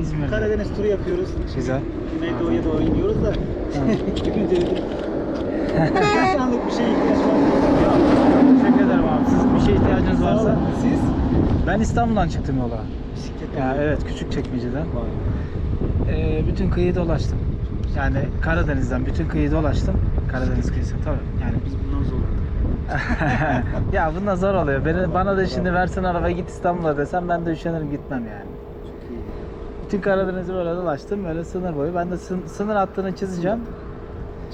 İzmir'de. Karadeniz turu yapıyoruz. Güzel. Güneydoğu'ya doğru iniyoruz da. Dedim. Bir şey ihtiyaç var. Teşekkür ederim abi. Sizin bir şey ihtiyacınız Sağ varsa. olun. Siz? Ben İstanbul'dan çıktım yola. Bisikletle. Ya evet küçük çekmeceden. Ee, bütün kıyıyı dolaştım. Yani Karadeniz'den bütün kıyıyı dolaştım. Karadeniz kıyısı tabii. Yani Biz bundan zorlandık. ya bundan zor oluyor. Beni, bana da şimdi versin araba git İstanbul'a desem ben de üşenirim gitmem yani. Bütün Karadeniz'i böyle dolaştım böyle sınır boyu. Ben de sın- sınır hattını çizeceğim.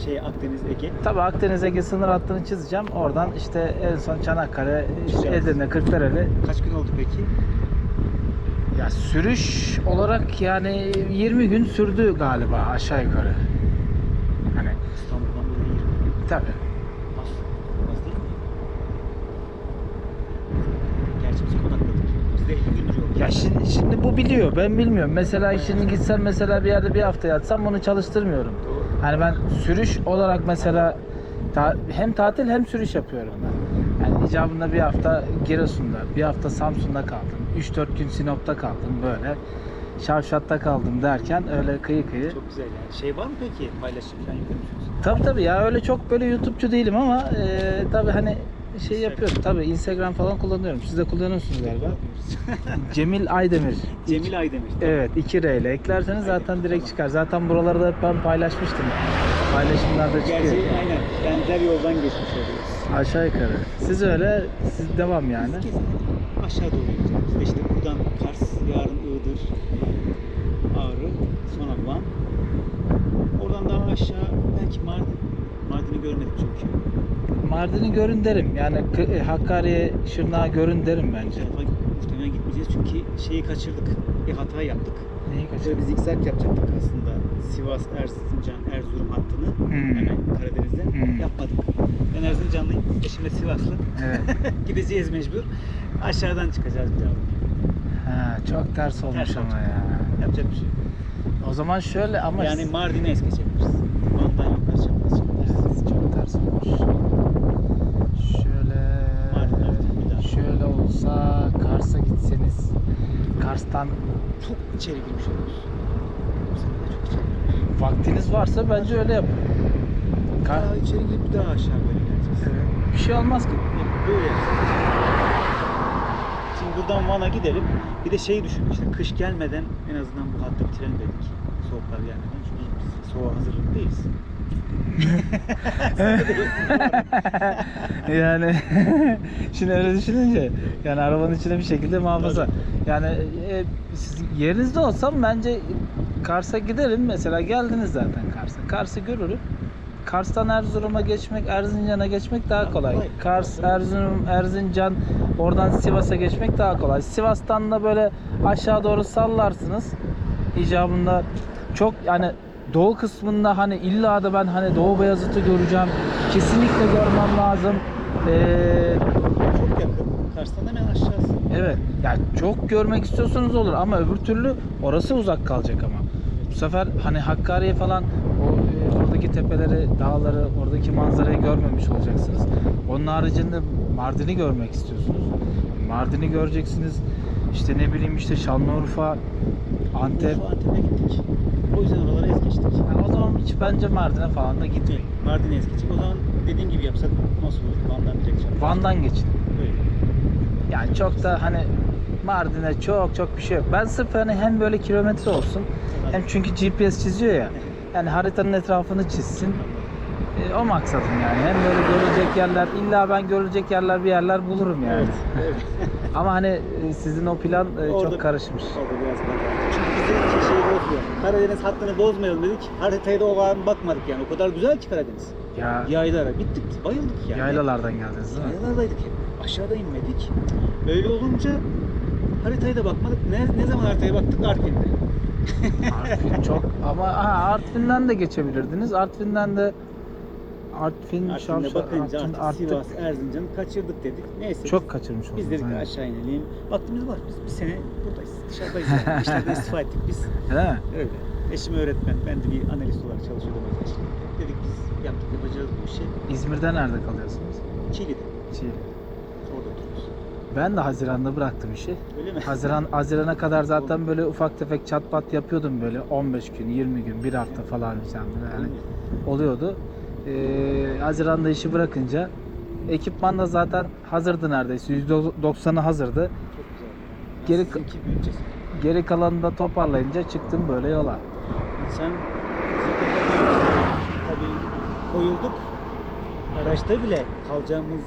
Şey Akdeniz, Ege. Tabii Akdeniz Ege sınır hattını çizeceğim. Oradan işte en son Çanakkale, işte Güzel. Edirne, Kırklareli. Kaç gün oldu peki? Ya sürüş olarak yani 20 gün sürdü galiba aşağı yukarı. Hani İstanbul'dan buraya 20. tabii. Az. Az değil mi? Gerçi biz konakladık. Biz de 50 gündür yolda. Ya şimdi, şimdi bu biliyor, ben bilmiyorum. Mesela şimdi gitsem mesela bir yerde bir hafta yatsam bunu çalıştırmıyorum. Hani ben sürüş olarak mesela ta- hem tatil hem sürüş yapıyorum ben. Yani icabında bir hafta Giresun'da, bir hafta Samsun'da kaldım. 3-4 gün Sinop'ta kaldım böyle. Şavşat'ta kaldım derken öyle kıyı kıyı. Çok güzel yani. Şey var mı peki? Paylaşım falan yapıyor musunuz? Tabii tabii ya öyle çok böyle YouTube'cu değilim ama e, tabii hani şey yapıyorum. Tabii Instagram falan kullanıyorum. Siz de kullanıyorsunuz galiba. Cemil Aydemir. Cemil Aydemir. Evet 2 R ile eklerseniz zaten direkt çıkar. Zaten buraları da ben paylaşmıştım. Paylaşımlarda çıkıyor. Gerçi aynen benzer yoldan geçmiş oluyoruz. Aşağı yukarı. Siz öyle, siz devam yani. Biz aşağı doğru gideceğiz. İşte buradan Kars, yarın Iğdır, Ağrı, sonra Van. Oradan daha aşağı belki Mardin. Mardin'i görmedik çünkü. Mardin'i görün derim. Yani e, Hakkari'ye, Şırnak'a görün derim bence. muhtemelen gitmeyeceğiz çünkü şeyi kaçırdık. Bir hata yaptık. Neyi Şöyle kaçırdın? bir zigzag yapacaktık aslında. Sivas, Erzincan, Erzurum hattını Hmm. hemen Karadeniz'den Hmm. yapmadık. Ben Erzincanlıyım, eşim de Sivaslı. Evet. Gideceğiz mecbur. Aşağıdan çıkacağız bir daha. Ha, çok ters olmuş Ters ama olacak. ya. Yapacak bir şey. O zaman şöyle ama Yani Mardin'e es geçebiliriz. Van'dan yukarı çıkmaz çıkabiliriz. Evet, çok ters olmuş. Şöyle Mardin artık bir daha. şöyle olsa Kars'a gitseniz Kars'tan Çok içeri girmiş oluruz. Çok içeri girmiş. vaktiniz varsa bence öyle yapın. Kar- Daha içeri girip daha aşağı böyle geleceğiz. Evet, bir şey olmaz ki. Böyle. Şimdi buradan Van'a gidelim. Bir de şey düşün işte kış gelmeden en azından bu hattı bitirelim dedik. Soğuklar gelmeden. Çünkü biz soğuğa hazırlıklı değiliz. yani şimdi öyle düşününce yani arabanın içine bir şekilde muhafaza. Yani e, siz yerinizde olsam bence Kars'a giderim. Mesela geldiniz zaten Kars'a. Kars'ı görürüm. Kars'tan Erzurum'a geçmek, Erzincan'a geçmek daha kolay. Kars, Erzurum, Erzincan, oradan Sivas'a geçmek daha kolay. Sivas'tan da böyle aşağı doğru sallarsınız. İcabında çok yani doğu kısmında hani illa da ben hani Doğu Beyazıt'ı göreceğim. Kesinlikle görmem lazım. Ee, Çok yakın. Kars'tan hemen aşağısı. evet. Yani çok görmek istiyorsanız olur ama öbür türlü orası uzak kalacak ama. Bu sefer hani Hakkari'ye falan o e, oradaki tepeleri, dağları, oradaki manzarayı görmemiş olacaksınız. Onun haricinde Mardin'i görmek istiyorsunuz. Mardin'i göreceksiniz. İşte ne bileyim işte Şanlıurfa, Antep. Urfa, Antep'e gittik. O yüzden oralara es geçtik. Yani o zaman hiç bence Mardin'e falan da gitmeyin. Mardin'e es geçtik. O zaman dediğim gibi yapsak nasıl olur? Van'dan direkt çıkacağız. Van'dan geçin. Öyle. Yani çok da hani Mardin'e çok çok bir şey yok. Ben sırf hani hem böyle kilometre olsun hem çünkü GPS çiziyor ya. Yani haritanın etrafını çizsin. O maksadım yani. Hem böyle görülecek yerler, illa ben görülecek yerler bir yerler bulurum yani. Evet. evet. Ama hani e, sizin o plan e, Orada- çok karışmış. Orada biraz bakalım. Çünkü biz dedik ki şeyi bozmuyor. Karadeniz hattını bozmayalım dedik. Haritaya da o kadar bakmadık yani. O kadar güzel ki Karadeniz. Ya Yaylara gittik. Bayıldık yani. yaylalardan geldiniz değil mi? Yaylalardaydık hep. Aşağıda inmedik. Öyle olunca haritaya da bakmadık. Ne, ne zaman haritaya baktık? Artvin'de. Artvin çok ama ha, Artvin'den de geçebilirdiniz. Artvin'den de Artvin, Artvin'de Şavşat, bakınca Artvin artık, artık Sivas, Erzincan'ı kaçırdık dedik. Neyse. çok kaçırmış oldunuz. Biz dedik aynen. aşağı inelim. Vaktimiz var. Biz bir sene buradayız. Dışarıdayız. Yani. İşlerden istifa ettik biz. Mi? Öyle. Eşim öğretmen. Ben de bir analist olarak çalışıyordum. Dedik biz yaptık yapacağız bu işi. İzmir'de nerede kalıyorsunuz? Çiğli'de. Çiğli. Orada oturuyoruz. Ben de Haziran'da bıraktım işi. Öyle mi? Haziran Haziran'a kadar zaten böyle ufak tefek çat pat yapıyordum böyle 15 gün, 20 gün, bir hafta falan böyle yani oluyordu. Ee, Haziran'da işi bırakınca ekipman da zaten hazırdı neredeyse. %90'ı hazırdı. Geri-. Geri kalanını da toparlayınca çıktım böyle yola. Sen tabii koyulduk. Araçta bile kalacağımız